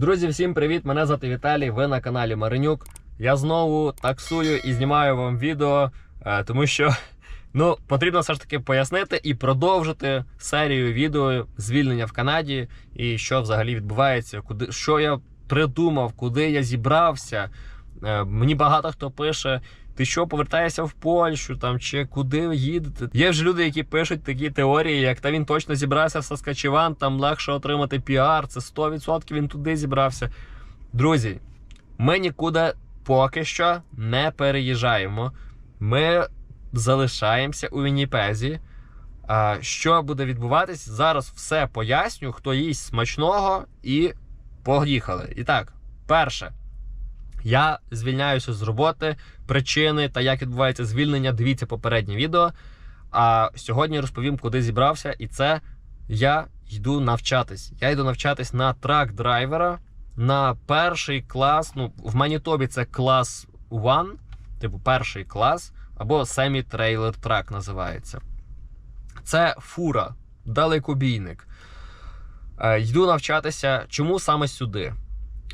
Друзі, всім привіт! Мене звати Віталій. Ви на каналі Маринюк. Я знову таксую і знімаю вам відео, е, тому що ну, потрібно все ж таки пояснити і продовжити серію відео звільнення в Канаді і що взагалі відбувається, куди що я придумав, куди я зібрався. Е, Мені багато хто пише. Ти що повертаєшся в Польщу там чи куди їдете? Є вже люди, які пишуть такі теорії, як та він точно зібрався в Саскачеван, там легше отримати піар, це 100% він туди зібрався. Друзі, ми нікуди поки що не переїжджаємо. Ми залишаємося у Вінніпезі. Що буде відбуватись? Зараз все поясню, хто їсть смачного, і поїхали. І так, перше. Я звільняюся з роботи, причини та як відбувається звільнення. Дивіться попереднє відео. А сьогодні розповім, куди зібрався, і це я йду навчатись. Я йду навчатись на трак драйвера на перший клас. Ну, в Манітобі це клас 1, типу перший клас, або семі-трейлер трак називається. Це фура, далекобійник. Е, йду навчатися. Чому саме сюди?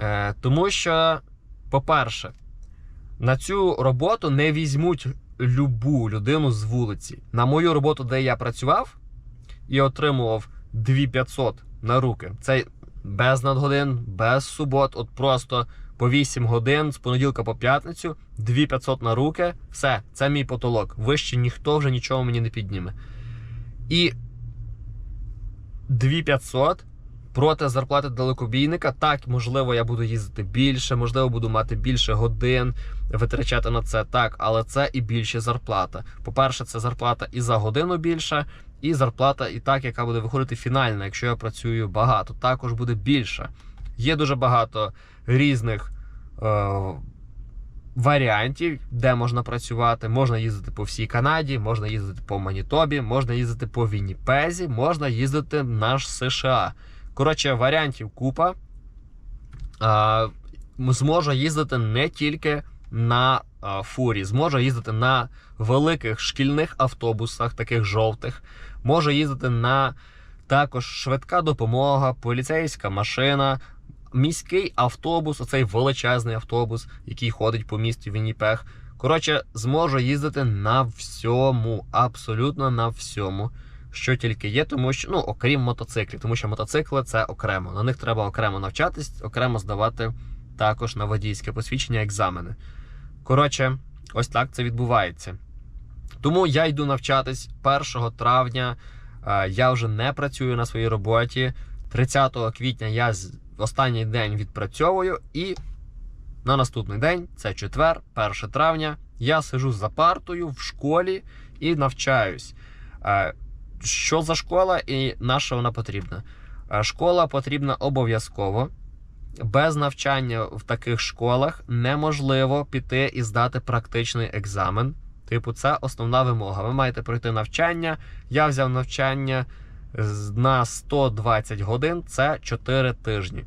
Е, тому що. По-перше, на цю роботу не візьмуть любу людину з вулиці. На мою роботу, де я працював і отримував 2500 на руки. Це без надгодин, без субот, от просто по 8 годин з понеділка по п'ятницю, 2500 на руки. Все, це мій потолок. Вище ніхто вже нічого мені не підніме. І 2500 проти зарплати далекобійника. Так, можливо, я буду їздити більше, можливо, буду мати більше годин витрачати на це. Так, але це і більше зарплата. По-перше, це зарплата і за годину більша, і зарплата, і так, яка буде виходити фінальна, якщо я працюю багато, також буде більша. Є дуже багато різних. Е- Варіантів, де можна працювати, можна їздити по всій Канаді, можна їздити по Манітобі, можна їздити по Вінніпезі, можна їздити наш США. Коротше, варіантів купа. А, Зможу їздити не тільки на а, фурі, зможу їздити на великих шкільних автобусах, таких жовтих. Можу їздити на також швидка допомога, поліцейська машина, міський автобус, оцей величезний автобус, який ходить по місту Вінніпег. Коротше, зможу їздити на всьому, абсолютно на всьому що тільки є, тому що ну окрім мотоциклів, тому що мотоцикли це окремо. На них треба окремо навчатись, окремо здавати також на водійське посвідчення екзамени. Коротше, ось так це відбувається. Тому я йду навчатись 1 травня. Я вже не працюю на своїй роботі. 30 квітня я останній день відпрацьовую, і на наступний день, це четвер, 1 травня, я сижу за партою в школі і навчаюсь що за школа і на що вона потрібна. Школа потрібна обов'язково. Без навчання в таких школах неможливо піти і здати практичний екзамен. Типу, це основна вимога. Ви маєте пройти навчання. Я взяв навчання на 120 годин, це 4 тижні.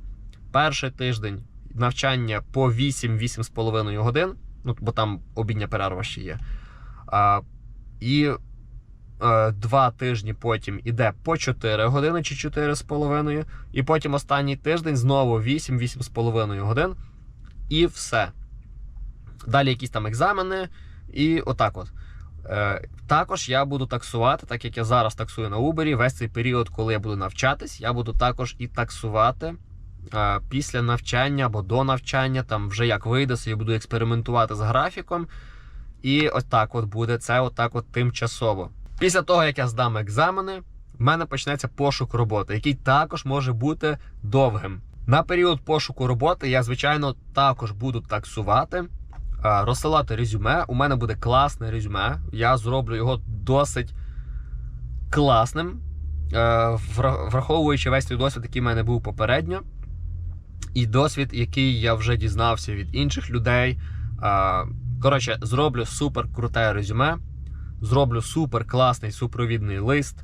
Перший тиждень навчання по 8-8,5 годин, ну бо там обідня перерва ще є. А, І Е, два тижні потім іде по 4 години чи 4,5, і потім останній тиждень знову 8-8,5 годин. І все. Далі якісь там екзамени, і отак от. Е, також я буду таксувати, так як я зараз таксую на Uber, весь цей період, коли я буду навчатись, я буду також і таксувати е, після навчання або до навчання, там вже як вийде, я буду експериментувати з графіком. І отак от буде це отак от тимчасово. Після того, як я здам екзамени, в мене почнеться пошук роботи, який також може бути довгим. На період пошуку роботи я, звичайно, також буду таксувати, розсилати резюме. У мене буде класне резюме. Я зроблю його досить класним, е, враховуючи весь той досвід, який в мене був попередньо. І досвід, який я вже дізнався від інших людей. Коротше, зроблю супер круте резюме зроблю супер класний супровідний лист.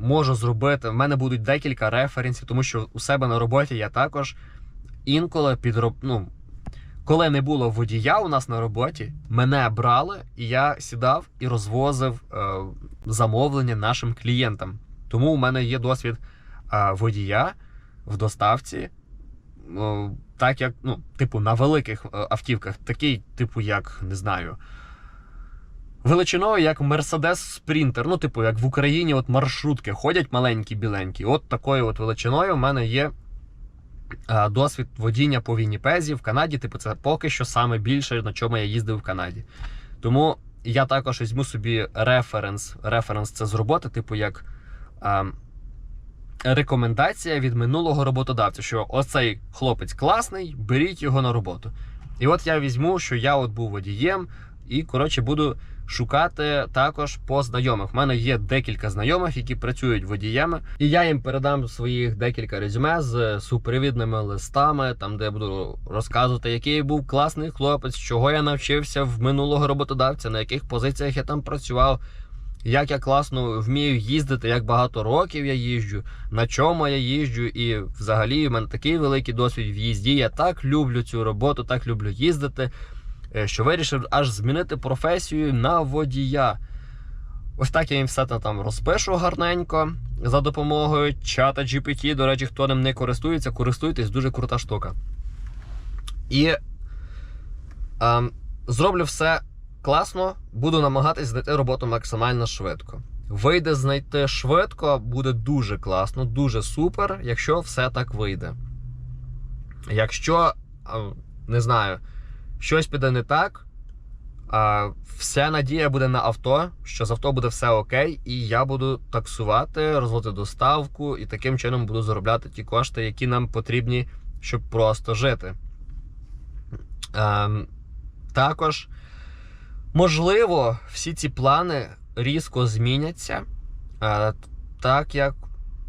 Можу зробити. В мене будуть декілька референсів, тому що у себе на роботі я також інколи підроб... ну, Коли не було водія у нас на роботі, мене брали, і я сідав і розвозив е, замовлення нашим клієнтам. Тому у мене є досвід водія в доставці. так як, ну, типу, на великих е, автівках, такий, типу, як, не знаю. Величиною як Mercedes Sprinter, ну, типу, як в Україні от маршрутки ходять маленькі, біленькі. От такою от величиною в мене є досвід водіння по Вінніпезі в Канаді. Типу, це поки що саме більше, на чому я їздив в Канаді. Тому я також візьму собі референс. Референс це з роботи, типу, як рекомендація від минулого роботодавця, що оцей хлопець класний, беріть його на роботу. І от я візьму, що я от був водієм, і коротше буду шукати також по знайомих. У мене є декілька знайомих, які працюють водіями, і я їм передам своїх декілька резюме з супровідними листами, там де я буду розказувати, який був класний хлопець, чого я навчився в минулого роботодавця, на яких позиціях я там працював. Як я класно вмію їздити, як багато років я їжджу, на чому я їжджу, і взагалі в мене такий великий досвід в їзді. Я так люблю цю роботу, так люблю їздити, що вирішив аж змінити професію на водія. Ось так я їм все це там розпишу гарненько за допомогою чата GPT. До речі, хто ним не користується, користуйтесь, дуже крута штука. І ем, зроблю все класно, буду намагатись знайти роботу максимально швидко. Вийде знайти швидко, буде дуже класно, дуже супер, якщо все так вийде. Якщо, а, не знаю, щось піде не так, а, вся надія буде на авто, що з авто буде все окей, і я буду таксувати, розводити доставку, і таким чином буду заробляти ті кошти, які нам потрібні, щоб просто жити. Ем, також. Можливо, всі ці плани різко зміняться, е, так як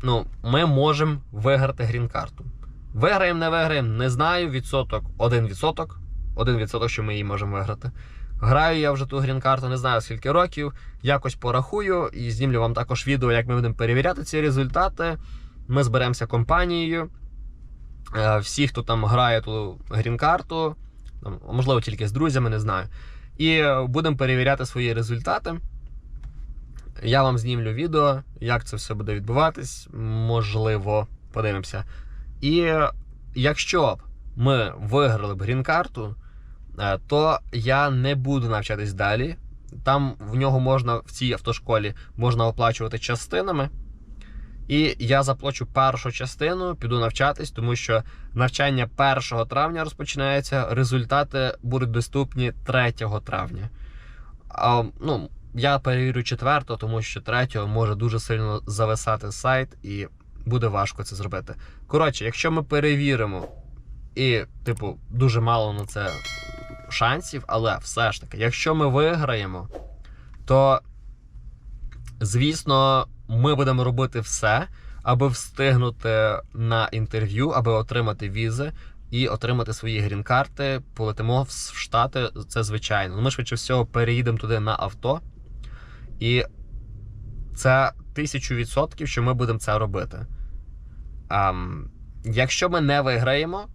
ну, ми можемо виграти грін-карту. Виграємо, не виграємо, не знаю. Відсоток, один відсоток. Один відсоток, що ми її можемо виграти. Граю я вже ту грін-карту, не знаю скільки років. Якось порахую і знімлю вам також відео, як ми будемо перевіряти ці результати. Ми зберемося компанією. Е, Всі, хто там грає ту грін-карту, можливо, тільки з друзями, не знаю. І будемо перевіряти свої результати. Я вам знімлю відео, як це все буде відбуватись. Можливо, подивимося. І якщо б ми виграли б грін-карту, то я не буду навчатись далі. Там в нього можна в цій автошколі можна оплачувати частинами. І я заплачу першу частину, піду навчатись, тому що навчання 1 травня розпочинається, результати будуть доступні 3 травня. А, ну, Я перевірю 4, тому що 3 може дуже сильно зависати сайт і буде важко це зробити. Коротше, якщо ми перевіримо, і, типу, дуже мало на це шансів, але все ж таки, якщо ми виграємо, то, звісно ми будемо робити все, аби встигнути на інтерв'ю, аби отримати візи і отримати свої грін-карти. Полетимо в Штати. Це звичайно. Ми швидше всього переїдемо туди на авто. І це тисячу відсотків, що ми будемо це робити. А, якщо ми не виграємо,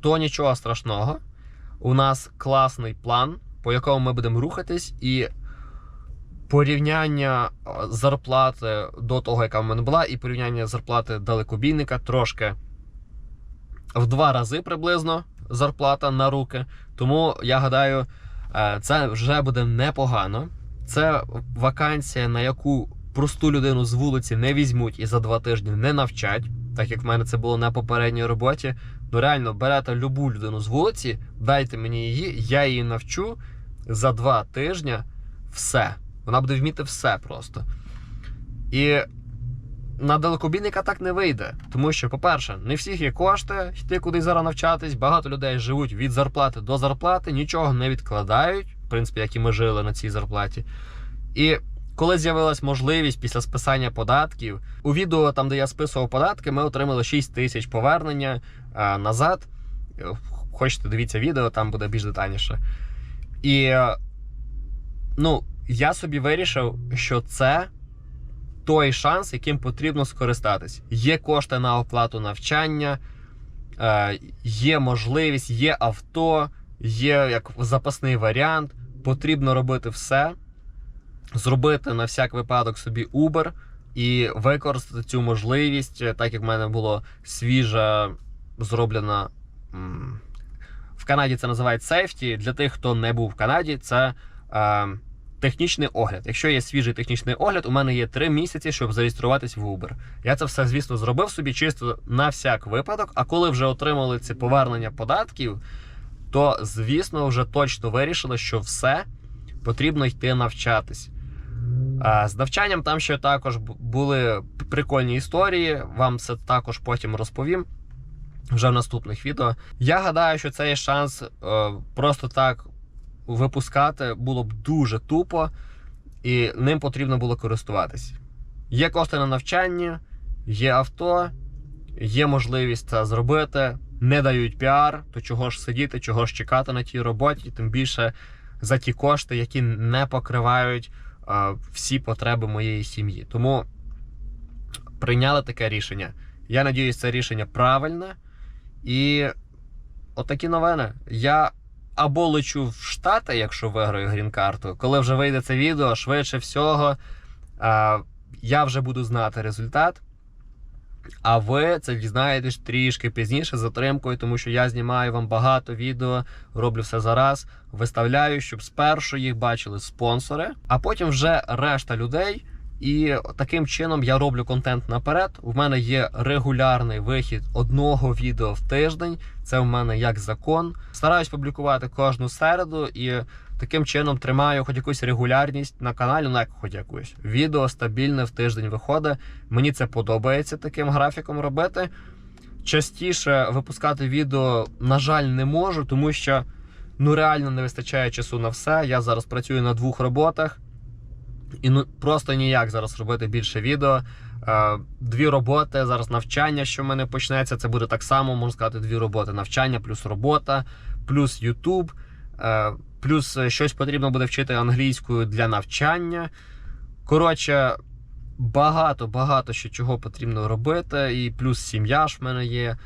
то нічого страшного. У нас класний план, по якому ми будемо рухатись, і порівняння зарплати до того, яка в мене була, і порівняння зарплати далекобійника трошки в два рази приблизно зарплата на руки. Тому я гадаю, е, це вже буде непогано. Це вакансія, на яку просту людину з вулиці не візьмуть і за два тижні не навчать, так як в мене це було на попередній роботі. Ну реально берете любу людину з вулиці, дайте мені її, я її навчу за два тижні все. Вона буде вміти все просто. І на далекобійника так не вийде. Тому що, по-перше, не всіх є кошти йти кудись зараз навчатись. Багато людей живуть від зарплати до зарплати, нічого не відкладають, в принципі, як і ми жили на цій зарплаті. І коли з'явилась можливість після списання податків, у відео, там, де я списував податки, ми отримали 6 тисяч повернення а, назад. Хочете, дивіться відео, там буде більш детальніше. І ну, я собі вирішив, що це той шанс, яким потрібно скористатись. Є кошти на оплату навчання, е, є можливість, є авто, є як запасний варіант. Потрібно робити все, зробити на всяк випадок собі Uber і використати цю можливість, так як в мене було свіжа зроблена. В Канаді це називають сейфті. Для тих, хто не був в Канаді, це е, технічний огляд. Якщо є свіжий технічний огляд, у мене є три місяці, щоб зареєструватись в Uber. Я це все, звісно, зробив собі чисто на всяк випадок. А коли вже отримали ці повернення податків, то звісно вже точно вирішили, що все потрібно йти навчатись. З навчанням там ще також були прикольні історії. Вам це також потім розповім вже в наступних відео. Я гадаю, що цей шанс е, просто так випускати було б дуже тупо, і ним потрібно було користуватись. Є кошти на навчання, є авто, є можливість це зробити. Не дають піар, то чого ж сидіти, чого ж чекати на тій роботі, тим більше за ті кошти, які не покривають всі потреби моєї сім'ї. Тому прийняли таке рішення. Я надіюсь, це рішення правильне. І отакі новини. Я або лечу в Штати, якщо виграю грін-карту, коли вже вийде це відео, швидше всього, я вже буду знати результат. А ви це дізнаєтесь трішки пізніше затримкою, тому що я знімаю вам багато відео, роблю все зараз, виставляю, щоб спершу їх бачили спонсори, а потім вже решта людей. І таким чином я роблю контент наперед. У мене є регулярний вихід одного відео в тиждень. Це в мене як закон. Стараюсь публікувати кожну середу і таким чином тримаю хоч якусь регулярність на каналі, ну як хоч якусь. Відео стабільне в тиждень виходить. Мені це подобається таким графіком робити. Частіше випускати відео, на жаль, не можу, тому що ну реально не вистачає часу на все. Я зараз працюю на двох роботах. І ну просто ніяк зараз робити більше відео. Е, дві роботи, зараз навчання, що в мене почнеться. Це буде так само, можна сказати, дві роботи: навчання, плюс робота, плюс Ютуб, е, плюс е, щось потрібно буде вчити англійською для навчання. Коротше, багато, багато ще чого потрібно робити. І плюс сім'я ж в мене є.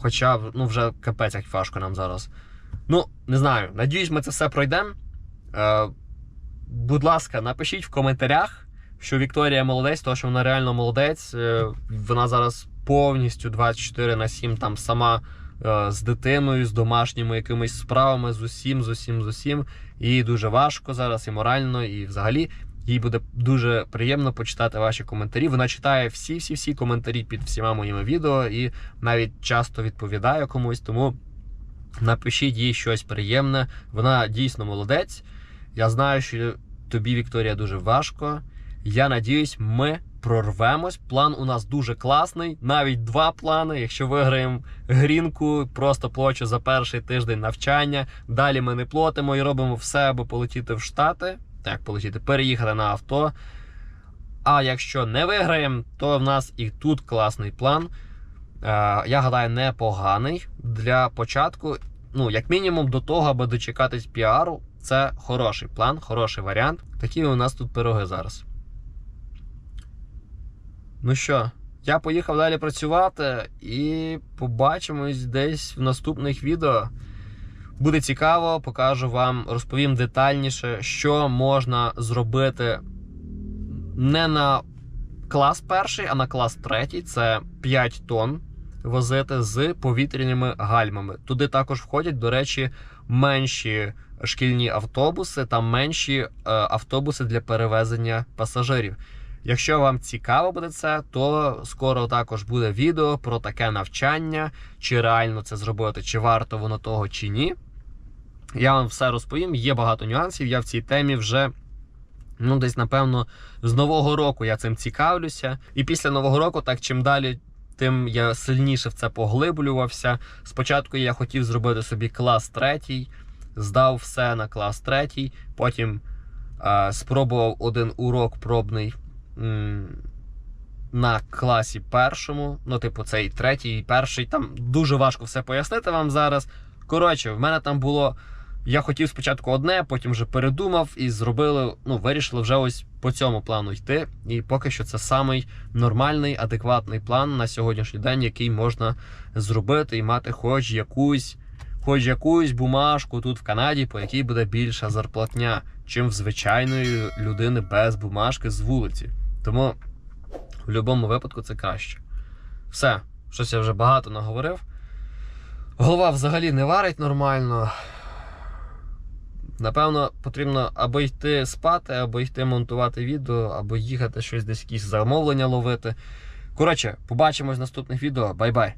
Хоча ну, вже капець, як важко нам зараз. Ну, не знаю. Надіюсь, ми це все пройдемо. Е, будь ласка, напишіть в коментарях, що Вікторія молодець, тому що вона реально молодець. Е, Вона зараз повністю 24 на 7 там сама з дитиною, з домашніми якимись справами, з усім, з усім, з усім. Їй дуже важко зараз і морально, і взагалі. Їй буде дуже приємно почитати ваші коментарі. Вона читає всі-всі-всі коментарі під всіма моїми відео і навіть часто відповідає комусь. Тому напишіть їй щось приємне. Вона дійсно молодець. Я знаю, що тобі, Вікторія, дуже важко. Я надіюсь, ми прорвемось. План у нас дуже класний, навіть два плани. Якщо виграємо грінку, просто плачу за перший тиждень навчання. Далі ми не платимо і робимо все, аби полетіти в Штати. Так, полетіти, переїхати на авто. А якщо не виграємо, то в нас і тут класний план. Е, я гадаю, непоганий для початку. Ну, як мінімум, до того, аби дочекатись піару, це хороший план, хороший варіант. Такі у нас тут пироги зараз. Ну що, я поїхав далі працювати і побачимось десь в наступних відео. Буде цікаво, покажу вам, розповім детальніше, що можна зробити не на клас перший, а на клас третій. Це 5 тонн возити з повітряними гальмами. Туди також входять, до речі, менші шкільні автобуси та менші е, автобуси для перевезення пасажирів. Якщо вам цікаво буде це, то скоро також буде відео про таке навчання, чи реально це зробити, чи варто воно того, чи ні. Я вам все розповім. Є багато нюансів. Я в цій темі вже ну, десь, напевно, з нового року я цим цікавлюся. І після нового року, так чим далі, тим я сильніше в це поглиблювався. Спочатку я хотів зробити собі клас третій, здав все на клас третій, потім е, спробував один урок пробний на класі першому. Ну, типу, цей третій і перший. Там дуже важко все пояснити вам зараз. Коротше, в мене там було. Я хотів спочатку одне, потім вже передумав і зробили, ну, вирішили вже ось по цьому плану йти. І поки що це самий нормальний, адекватний план на сьогоднішній день, який можна зробити і мати хоч якусь, хоч якусь бумажку тут в Канаді, по якій буде більша зарплатня, чим в звичайної людини без бумажки з вулиці. Тому в будь-якому випадку це краще. Все, щось я вже багато наговорив. Голова взагалі не варить нормально. Напевно, потрібно або йти спати, або йти монтувати відео, або їхати щось десь якісь замовлення ловити. Коротше, побачимось в наступних відео. Бай-бай!